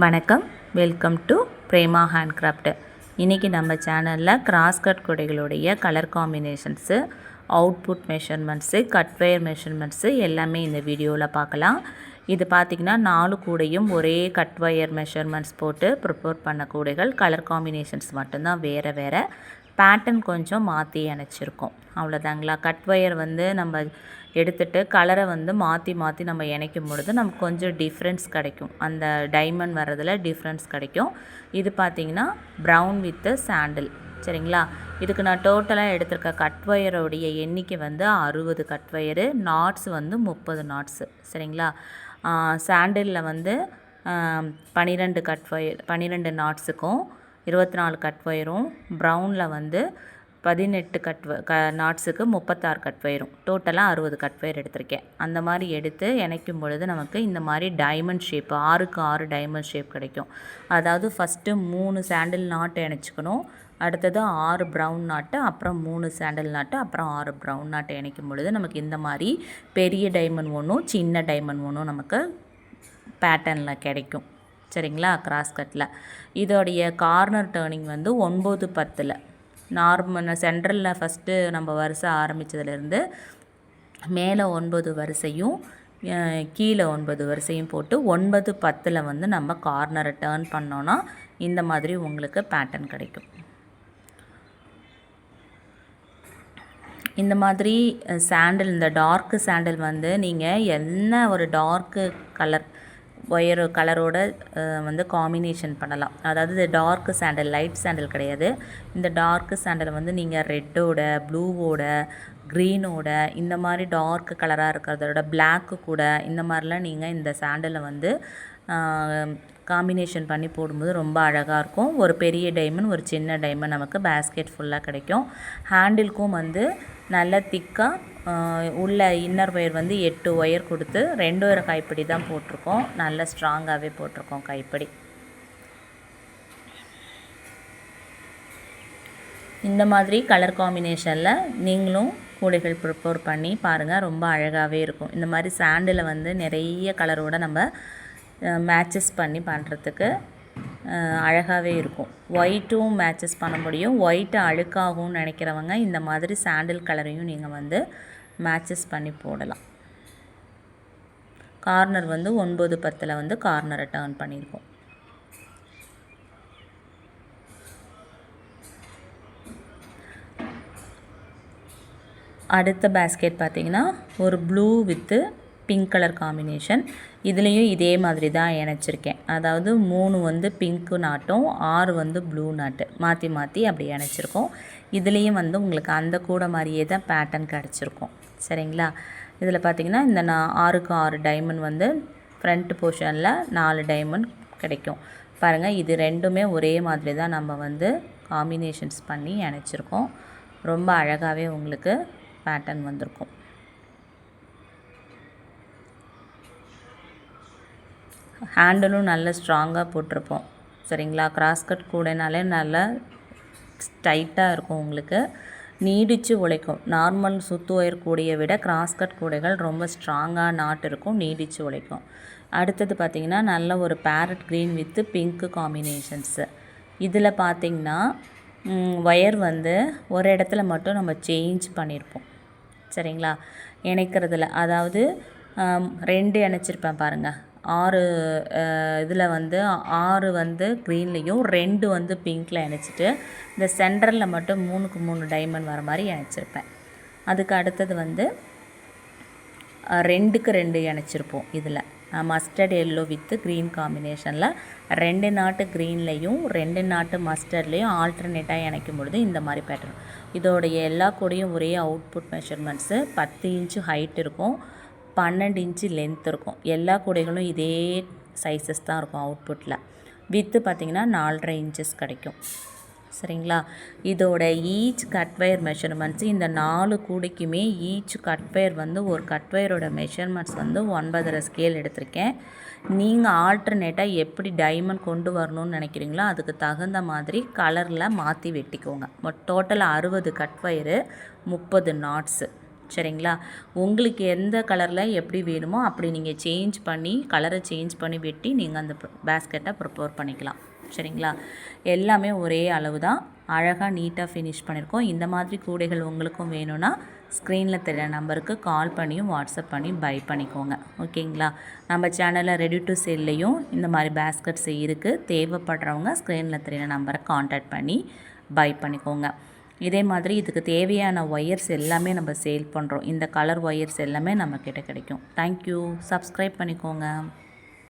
வணக்கம். Welcome to Prema handcraft இன்றைக்கி நம்ம சேனலில் crosscut குடைகளுடைய colour combinations output measurements cut wire measurements எல்லாமே இந்த வீடியோவில் பார்க்கலாம். இது பார்த்திங்கன்னா நாலு கூடையும் ஒரே கட்வயர் மெஷர்மெண்ட்ஸ் போட்டு ப்ரிப்பேர் பண்ண கூடைகள் கலர் காம்பினேஷன்ஸ் மட்டும்தான் வேறு வேறு பேட்டர்ன் கொஞ்சம் மாற்றி இணைச்சிருக்கோம் அவ்வளோதாங்களா கட் ஒயர் வந்து நம்ம எடுத்துட்டு கலரை வந்து மாற்றி மாற்றி நம்ம இணைக்கும் பொழுது நமக்கு கொஞ்சம் டிஃப்ரென்ஸ் கிடைக்கும். அந்த டைமண்ட் வர்றதில் டிஃப்ரென்ஸ் கிடைக்கும். இது பார்த்திங்கன்னா ப்ரௌன் வித்து சாண்டில் சரிங்களா? இதுக்கு நான் டோட்டலாக எடுத்திருக்க கட் ஒயரோடைய எண்ணிக்கை வந்து அறுபது கட் ஒயரு நாட்ஸ் வந்து முப்பது நாட்ஸு சரிங்களா? சாண்டிலில் வந்து பன்னிரெண்டு கட் ஒயர் பன்னிரெண்டு நாட்ஸுக்கும் இருபத்தி நாலு கட் ஒயரும் ப்ரௌனில் வந்து பதினெட்டு கட் க நாட்ஸுக்கு முப்பத்தாறு கட் வயரும் டோட்டலாக அறுபது கட் வயர் எடுத்திருக்கேன். அந்த மாதிரி எடுத்து இணைக்கும் பொழுது நமக்கு இந்த மாதிரி டைமண்ட் ஷேப் ஆறுக்கு ஆறு டைமண்ட் ஷேப் கிடைக்கும். அதாவது ஃபஸ்ட்டு மூணு சாண்டில் நாட்டு இணைச்சிக்கணும். அடுத்தது ஆறு ப்ரௌன் நாட்டு அப்புறம் மூணு சாண்டல் நாட்டு அப்புறம் ஆறு ப்ரௌன் நாட்டு இணைக்கும் பொழுது நமக்கு இந்த மாதிரி பெரிய டைமண்ட் ஒன்றும் சின்ன டைமண்ட் ஒன்றும் நமக்கு பேட்டர்னில் கிடைக்கும். சரிங்களா? கிராஸ் கட்டில் இதோடைய கார்னர் டேர்னிங் வந்து ஒன்பது பத்தில். நார்மல் சென்ட்ரலில் ஃபஸ்ட்டு நம்ம வரிசை ஆரம்பித்ததுலேருந்து மேலே ஒன்பது வரிசையும் கீழே ஒன்பது வரிசையும் போட்டு ஒன்பது பத்தில் வந்து நம்ம கார்னரை டேர்ன் பண்ணோன்னா இந்த மாதிரி உங்களுக்கு பேட்டர்ன் கிடைக்கும். இந்த மாதிரி சாண்டில் இந்த டார்க்கு சாண்டில் வந்து நீங்கள் என்ன ஒரு டார்க்கு கலர் ஒயர் கலரோட வந்து காம்பினேஷன் பண்ணலாம். அதாவது இது டார்க்கு சாண்டல் லைட் சாண்டல் கிடையாது. இந்த டார்க்கு சாண்டல் வந்து நீங்கள் ரெட்டோட ப்ளூவோட க்ரீனோட இந்த மாதிரி டார்க் கலராக இருக்கிறதோட பிளாக்கு கூட இந்த மாதிரிலாம் நீங்கள் இந்த சாண்டலை வந்து காம்பினேஷன் பண்ணி போடும்போது ரொம்ப அழகாக இருக்கும். ஒரு பெரிய டைமண்ட் ஒரு சின்ன டைமண்ட் நமக்கு பேஸ்கெட் ஃபுல்லாக கிடைக்கும். ஹேண்டிலுக்கும் வந்து நல்ல திக்காக உள்ள இன்னர் ஒயர் வந்து எட்டு ஒயர் கொடுத்து ரெண்டு ஒயர் கைப்பிடி தான் போட்டிருக்கோம். நல்ல ஸ்ட்ராங்காகவே போட்டிருக்கோம் கைப்பிடி. இந்த மாதிரி கலர் காம்பினேஷனில் நீங்களும் கூடைகள் ப்ரிப்பேர் பண்ணி பாருங்கள் ரொம்ப அழகாகவே இருக்கும். இந்த மாதிரி சாண்டில் வந்து நிறைய கலரோடு நம்ம மேட்சஸ் பண்ணி பண்ணுறதுக்கு அழகாகவே இருக்கும். ஒயிட்டும் மேட்சஸ் பண்ண முடியும். ஒயிட்டு அழுக்காகும்னு நினைக்கிறவங்க இந்த மாதிரி சாண்டில் கலரையும் நீங்கள் வந்து மேட்சஸ் பண்ணி போடலாம். கார்னர் வந்து ஒன்பது பத்தில் வந்து கார்னரை டேர்ன் பண்ணியிருக்கோம் அடுத்த பேஸ்கெட் பார்த்திங்கன்னா ஒரு blue with pink colour combination இதுலேயும் இதே மாதிரி தான் இணைச்சிருக்கேன். அதாவது மூணு வந்து பிங்க்கு நாட்டும் ஆறு வந்து ப்ளூ நாட்டு மாற்றி மாற்றி அப்படி இணைச்சிருக்கோம். இதுலேயும் வந்து உங்களுக்கு அந்த கூட மாதிரியே தான் பேட்டர்ன் கிடச்சிருக்கும். சரிங்களா? இதில் பார்த்திங்கன்னா இந்த நான் ஆறுக்கு ஆறு டைமண்ட் வந்து ஃப்ரண்ட் போர்ஷனில் நாலு டைமண்ட் கிடைக்கும். பாருங்கள் இது ரெண்டுமே ஒரே மாதிரி தான் நம்ம வந்து காம்பினேஷன்ஸ் பண்ணி இணைச்சிருக்கோம். ரொம்ப அழகாகவே உங்களுக்கு பேட்டர்ன் வந்திருக்கும். ஹேண்டலும் நல்ல ஸ்ட்ராங்காக போட்டிருப்போம். சரிங்களா? கிராஸ் கட் கூடைனாலே நல்லா டைட்டாக இருக்கும் உங்களுக்கு. நீடித்து உழைக்கும். நார்மல் சுத்து ஒயர் கூடையை விட கிராஸ் கட் கூடைகள் ரொம்ப ஸ்ட்ராங்காக நாட்டு இருக்கும். நீடித்து உழைக்கும். அடுத்தது பார்த்திங்கன்னா நல்ல ஒரு parrot green with pink combinations. இதில் பார்த்திங்கன்னா ஒயர் வந்து ஒரு இடத்துல மட்டும் நம்ம சேஞ்ச் பண்ணியிருப்போம். சரிங்களா? இணைக்கிறதுல. அதாவது ரெண்டு இணைச்சிருப்பேன் பாருங்கள் ஆறு இதில் வந்து ஆறு வந்து க்ரீன்லேயும் ரெண்டு வந்து பிங்க்கில் இணைச்சிட்டு இந்த சென்டரில் மட்டும் மூணுக்கு மூணு டைமண்ட் வர மாதிரி இணைச்சிருப்பேன். அதுக்கு அடுத்தது வந்து ரெண்டுக்கு ரெண்டு இணைச்சிருப்போம் இதில். மஸ்டர்ட் எல்லோ வித்து க்ரீன் காம்பினேஷனில் ரெண்டு நாட்டு க்ரீன்லேயும் ரெண்டு நாட்டு மஸ்டர்ட்லேயும் ஆல்டர்னேட்டாக இணைக்கும் பொழுது இந்த மாதிரி பேட்டர்ன் இதோடைய எல்லா கூடையும் ஒரே அவுட்புட் மெஷர்மெண்ட்ஸு பத்து இன்ச்சு ஹைட் இருக்கும். பன்னெண்டு இன்ச்சு லென்த் இருக்கும். எல்லா கூடைகளும் இதே சைஸஸ் தான் இருக்கும் அவுட்புட்டில் வித்து பார்த்திங்கன்னா நாலரை இன்ச்சஸ் கிடைக்கும். சரிங்களா? இதோட ஈச் கட்வயர் மெஷர்மெண்ட்ஸ் இந்த நாலு கூடைக்குமே ஈச் கட்வயர் வந்து ஒரு கட்வயரோட மெஷர்மெண்ட்ஸ் வந்து ஒன்பதரை ஸ்கேல் எடுத்திருக்கேன். நீங்கள் ஆல்டர்னேட்டாக எப்படி டைமண்ட் கொண்டு வரணும்னு நினைக்கிறீங்களோ அதுக்கு தகுந்த மாதிரி கலரில் மாற்றி வெட்டிக்கோங்க. டோட்டலாக அறுபது கட்வயரு முப்பது நாட்ஸு சரிங்களா? உங்களுக்கு எந்த கலரில் எப்படி வேணுமோ அப்படி நீங்கள் சேஞ்ச் பண்ணி கலரை சேஞ்ச் பண்ணி வெட்டி நீங்கள் அந்த பேஸ்கெட்டை ப்ரிப்பேர் பண்ணிக்கலாம். சரிங்களா? எல்லாமே ஒரே அளவு தான் அழகாக நீட்டாக ஃபினிஷ் பண்ணியிருக்கோம் இந்த மாதிரி கூடைகள் உங்களுக்கும் வேணும்னா ஸ்க்ரீனில் தெரிய நம்பருக்கு கால் பண்ணியும் வாட்ஸ்அப் பண்ணி பை பண்ணிக்கோங்க. ஓகேங்களா? நம்ம சேனலில் ரெடி டு சேல்லையும் இந்த மாதிரி பேஸ்கெட்ஸ் இருக்குது தேவைப்படுறவங்க ஸ்க்ரீனில் தெரிய நம்பரை காண்டாக்ட் பண்ணி பை பண்ணிக்கோங்க. இதே மாதிரி இதுக்கு தேவையான ஒயர்ஸ் எல்லாமே நம்ம சேல் பண்ணுறோம் இந்த கலர் ஒயர்ஸ் எல்லாமே நம்மக்கிட்ட கிடைக்கும். தேங்க்யூ சப்ஸ்கிரைப் பண்ணிக்கோங்க.